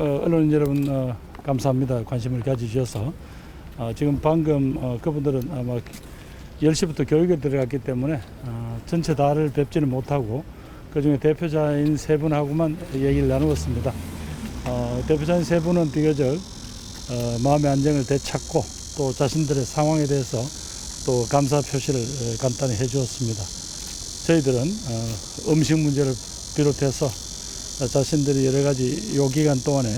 어, 언론 여러분 어, 감사합니다. 관심을 가지셔서 어, 지금 방금 어, 그분들은 아마 10시부터 교육에 들어갔기 때문에 어, 전체 다를 뵙지는 못하고 그중에 대표자인 세 분하고만 얘기를 나누었습니다. 어, 대표자인 세 분은 비교적 어, 마음의 안정을 되찾고 또 자신들의 상황에 대해서 또 감사 표시를 어, 간단히 해주었습니다. 저희들은 어, 음식 문제를 비롯해서 어, 자신들이 여러 가지 요 기간 동안에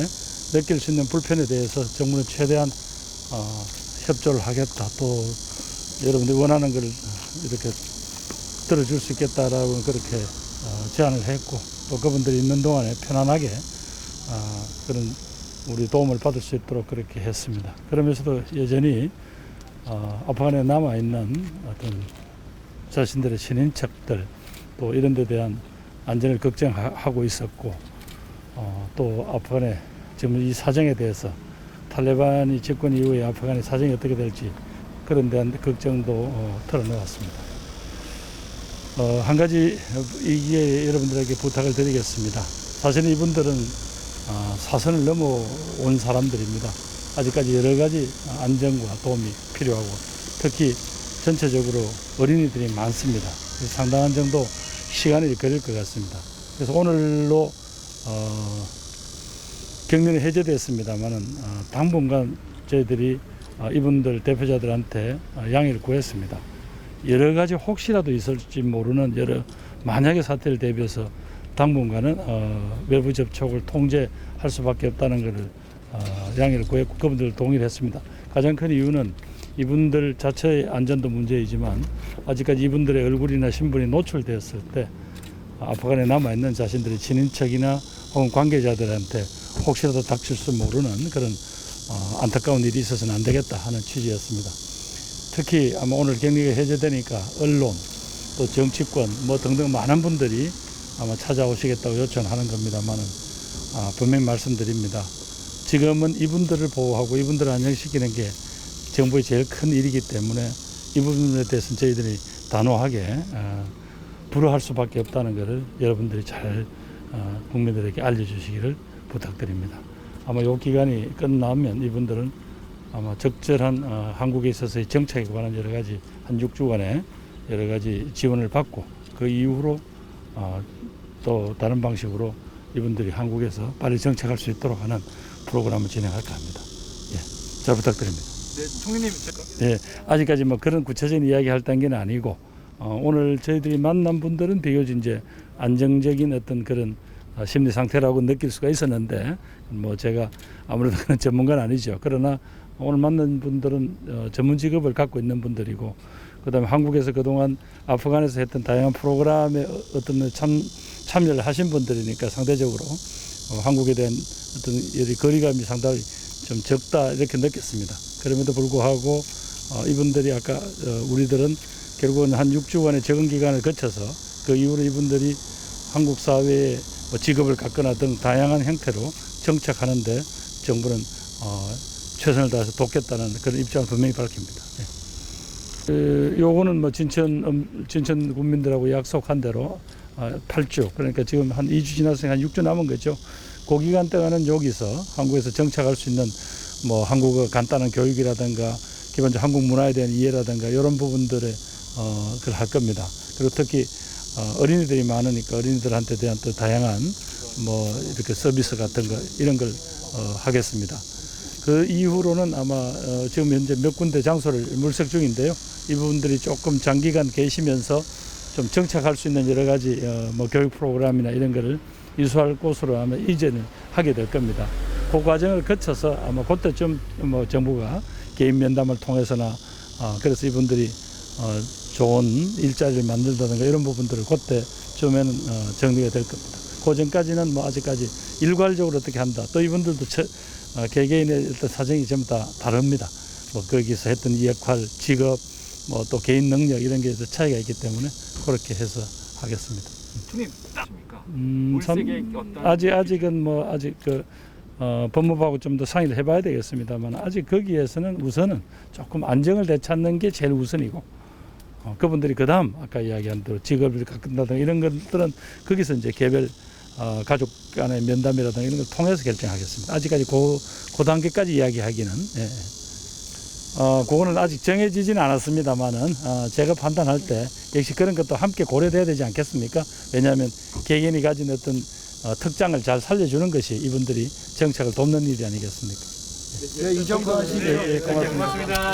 느낄 수 있는 불편에 대해서 정부는 최대한 어, 협조를 하겠다. 또 여러분들이 원하는 걸 이렇게 들어줄 수 있겠다라고 그렇게 어, 제안을 했고 또 그분들이 있는 동안에 편안하게 어, 그런 우리 도움을 받을 수 있도록 그렇게 했습니다. 그러면서도 여전히 어, 아프간에 남아 있는 어떤 자신들의 친인척들 또 이런 데 대한 안전을 걱정하고 있었고 어, 또 아프간의 지금 이 사정에 대해서 탈레반이 집권 이후에 아프간의 사정이 어떻게 될지 그런 대한 걱정도 어, 털어놓았습니다. 어, 한 가지 이기에 여러분들에게 부탁을 드리겠습니다. 사실 이분들은 아, 사선을 넘어온 사람들입니다. 아직까지 여러 가지 안전과 도움이 필요하고 특히 전체적으로 어린이들이 많습니다. 상당한 정도 시간이 걸릴 것 같습니다. 그래서 오늘로 어, 격리는 해제됐습니다만은 어, 당분간 저희들이 어, 이분들 대표자들한테 어, 양해를 구했습니다. 여러 가지 혹시라도 있을지 모르는 여러 만약의 사태를 대비해서 당분간은 어, 외부 접촉을 통제할 수밖에 없다는 것을 어, 양해를 구했고 그분들 동의를 했습니다. 가장 큰 이유는 이분들 자체의 안전도 문제이지만 아직까지 이분들의 얼굴이나 신분이 노출되었을 때 아프간에 남아있는 자신들의 친인척이나 혹은 관계자들한테 혹시라도 닥칠 수 모르는 그런 어, 안타까운 일이 있어서는 안 되겠다 하는 취지였습니다. 특히 아마 오늘 격리가 해제되니까 언론 또 정치권 뭐 등등 많은 분들이 아마 찾아오시겠다고 요청하는 겁니다만은 아, 분명히 말씀드립니다. 지금은 이분들을 보호하고 이분들을 안정시키는 게 정부의 제일 큰 일이기 때문에 이 부분에 대해서는 저희들이 단호하게 어, 불허할 수밖에 없다는 것을 여러분들이 잘 어, 국민들에게 알려주시기를 부탁드립니다. 아마 이 기간이 끝나면 이분들은 아마 적절한 어, 한국에 있어서의 정착에 관한 여러 가지 한 6주간의 여러 가지 지원을 받고 그 이후로 어, 또 다른 방식으로 이분들이 한국에서 빨리 정착할 수 있도록 하는 프로그램을 진행할까 합니다. 예, 잘 부탁드립니다. 네, 총리님 예, 아직까지 뭐 그런 구체적인 이야기 할 단계는 아니고 어, 오늘 저희들이 만난 분들은 비교적 이제 안정적인 어떤 그런 어, 심리 상태라고 느낄 수가 있었는데 뭐 제가 아무래도 그런 전문가는 아니죠. 그러나 오늘 만난 분들은 어, 전문 직업을 갖고 있는 분들이고 그다음에 한국에서 그동안 아프간에서 했던 다양한 프로그램에 어- 어떤 참 참여를 하신 분들이니까 상대적으로 어, 한국에 대한 어떤 이 거리감이 상당히 좀 적다 이렇게 느꼈습니다. 그럼에도 불구하고 어, 이분들이 아까 어, 우리들은 결국은 한 6주간의 적응 기간을 거쳐서 그 이후로 이분들이 한국 사회에 뭐 직업을 갖거나 등 다양한 형태로 정착하는데 정부는 어, 최선을 다해서 돕겠다는 그런 입장을 분명히 밝힙니다. 예. 그, 요거는 뭐 진천 음, 진천 국민들하고 약속한 대로 어, 8주 그러니까 지금 한 2주 지났으니 한 6주 남은 거죠. 그 기간 동안은 여기서 한국에서 정착할 수 있는 뭐 한국어 간단한 교육이라든가 기본적으로 한국 문화에 대한 이해라든가 이런 부분들에 어, 그걸 할 겁니다. 그리고 특히 어, 어린이들이 많으니까 어린이들한테 대한 또 다양한 뭐 이렇게 서비스 같은 거 이런 걸 어, 하겠습니다. 그 이후로는 아마 어, 지금 현재 몇 군데 장소를 물색 중인데요. 이 부분들이 조금 장기간 계시면서 좀 정착할 수 있는 여러 가지 어, 뭐 교육 프로그램이나 이런 거를 이수할 곳으로 아마 이전을 하게 될 겁니다. 그 과정을 거쳐서 아마 그때쯤 뭐 정부가 개인 면담을 통해서나 어, 그래서 이분들이 어, 좋은 일자리를 만들다든가 이런 부분들을 그때쯤에는 어, 정리가 될 겁니다. 그 전까지는 뭐 아직까지 일괄적으로 어떻게 한다. 또 이분들도 처, 어, 개개인의 어떤 사정이 전부 다 다릅니다. 뭐 거기서 했던 이 역할, 직업, 뭐 또 개인 능력 이런 게 차이가 있기 때문에 그렇게 해서 하겠습니다. 총리님 십니까? 음, 참, 아직 아직은 뭐 아직 그 어, 법무부하고 좀 더 상의를 해봐야 되겠습니다만 아직 거기에서는 우선은 조금 안정을 되찾는 게 제일 우선이고 어, 그분들이 그 다음 아까 이야기한 대로 직업을 갖는다든가 이런 것들은 거기서 이제 개별 어, 가족 간의 면담이라든가 이런 걸 통해서 결정하겠습니다. 아직까지 그, 그 단계까지 이야기하기는 예. 어, 그거는 아직 정해지지는 않았습니다만은 어, 제가 판단할 때 역시 그런 것도 함께 고려돼야 되지 않겠습니까? 왜냐하면 개개인이 가진 어떤 어, 특장을 잘 살려주는 것이 이분들이 정책을 돕는 일이 아니겠습니까? 이 정도 하시죠. 예, 예, 고맙습니다. 고맙습니다.